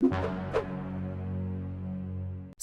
you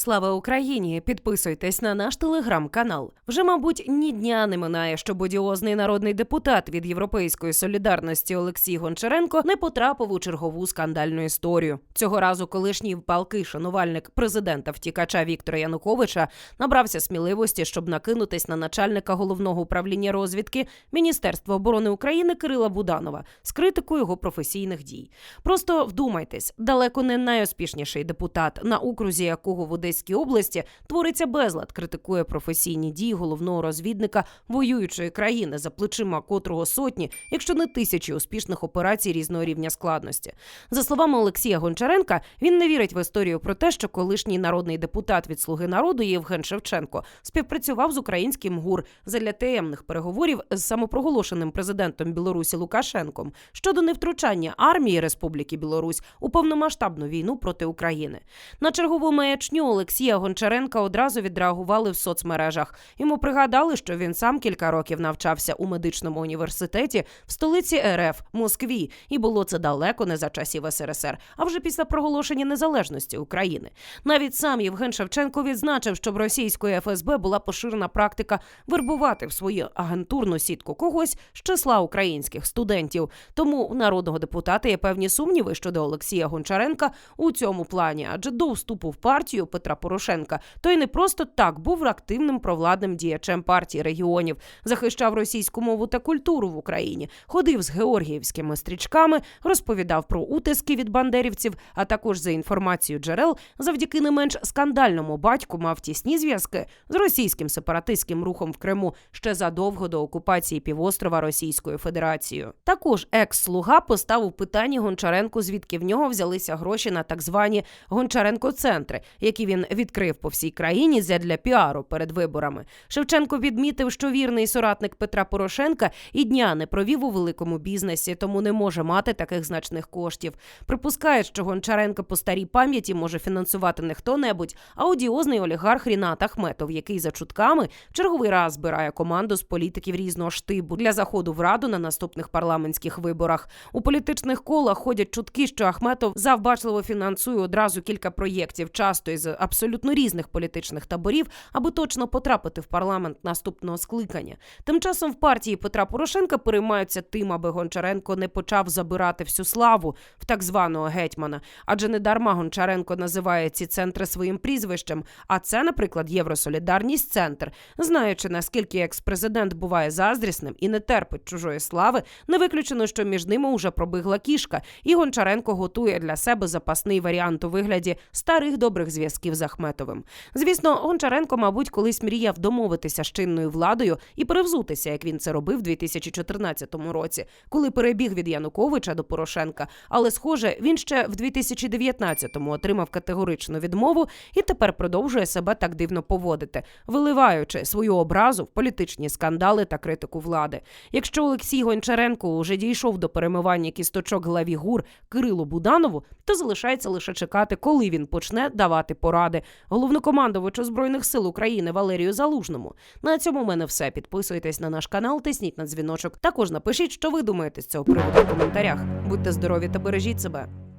Слава Україні! Підписуйтесь на наш телеграм-канал. Вже, мабуть, ні дня не минає, щоб одіозний народний депутат від Європейської солідарності Олексій Гончаренко не потрапив у чергову скандальну історію. Цього разу колишній палкий шанувальник президента втікача Віктора Януковича набрався сміливості, щоб накинутись на начальника головного управління розвідки Міністерства оборони України Кирила Буданова з критикою його професійних дій. Просто вдумайтесь, далеко не найуспішніший депутат, на окрузі якого в Одеській області твориться безлад, критикує професійні дії головного розвідника воюючої країни, за плечима котрого сотні, якщо не тисячі успішних операцій різного рівня складності. За словами Олексія Гончаренка, він не вірить в історію про те, що колишній народний депутат від Слуги народу Євген Шевченко співпрацював з українським ГУР задля таємних переговорів з самопроголошеним президентом Білорусі Лукашенком щодо невтручання армії Республіки Білорусь у повномасштабну війну проти України. На чергову маячню Олексія Гончаренка одразу відреагували в соцмережах. Йому пригадали, що він сам кілька років навчався у медичному університеті в столиці РФ Москві, і було це далеко не за часів СРСР, а вже після проголошення незалежності України. Навіть сам Євген Шевченко відзначив, що в російської ФСБ була поширена практика вербувати в свою агентурну сітку когось з числа українських студентів. Тому у народного депутата є певні сумніви щодо Олексія Гончаренка у цьому плані, адже до вступу в партію Петра Порошенка. Той не просто так був активним провладним діячем партії регіонів, захищав російську мову та культуру в Україні, ходив з георгіївськими стрічками, розповідав про утиски від бандерівців, а також за інформацією джерел, завдяки не менш скандальному батьку мав тісні зв'язки з російським сепаратистським рухом в Криму ще задовго до окупації півострова Російською Федерацією. Також екс-слуга поставив питання Гончаренку, звідки в нього взялися гроші на так звані Гончаренко-центри, які він відкрив по всій країні задля піару перед виборами. Шевченко відмітив, що вірний соратник Петра Порошенка і дня не провів у великому бізнесі, тому не може мати таких значних коштів. Припускає, що Гончаренко по старій пам'яті може фінансувати не хто-небудь, а одіозний олігарх Рінат Ахметов, який за чутками в черговий раз збирає команду з політиків різного штибу для заходу в раду на наступних парламентських виборах. У політичних колах ходять чутки, що Ахметов завбачливо фінансує одразу кілька проєктів, часто із абсолютно різних політичних таборів, аби точно потрапити в парламент наступного скликання. Тим часом в партії Петра Порошенка переймаються тим, аби Гончаренко не почав забирати всю славу в так званого гетьмана. Адже не дарма Гончаренко називає ці центри своїм прізвищем. А це, наприклад, Євросолідарність центр. Знаючи наскільки екс-президент буває заздрісним і не терпить чужої слави, не виключено, що між ними уже пробігла кішка, і Гончаренко готує для себе запасний варіант у вигляді старих добрих зв'язків з Ахметовим. Звісно, Гончаренко, мабуть, колись мріяв домовитися з чинною владою і перевзутися, як він це робив у 2014 році, коли перебіг від Януковича до Порошенка. Але, схоже, він ще в 2019-му отримав категоричну відмову і тепер продовжує себе так дивно поводити, виливаючи свою образу в політичні скандали та критику влади. Якщо Олексій Гончаренко уже дійшов до перемивання кісточок главі ГУР Кирилу Буданову, то залишається лише чекати, коли він почне давати поради головнокомандувачу збройних сил України Валерію Залужному. На цьому в мене все. Підписуйтесь на наш канал, тисніть на дзвіночок. Також напишіть, що ви думаєте з цього приводу в коментарях. Будьте здорові та бережіть себе.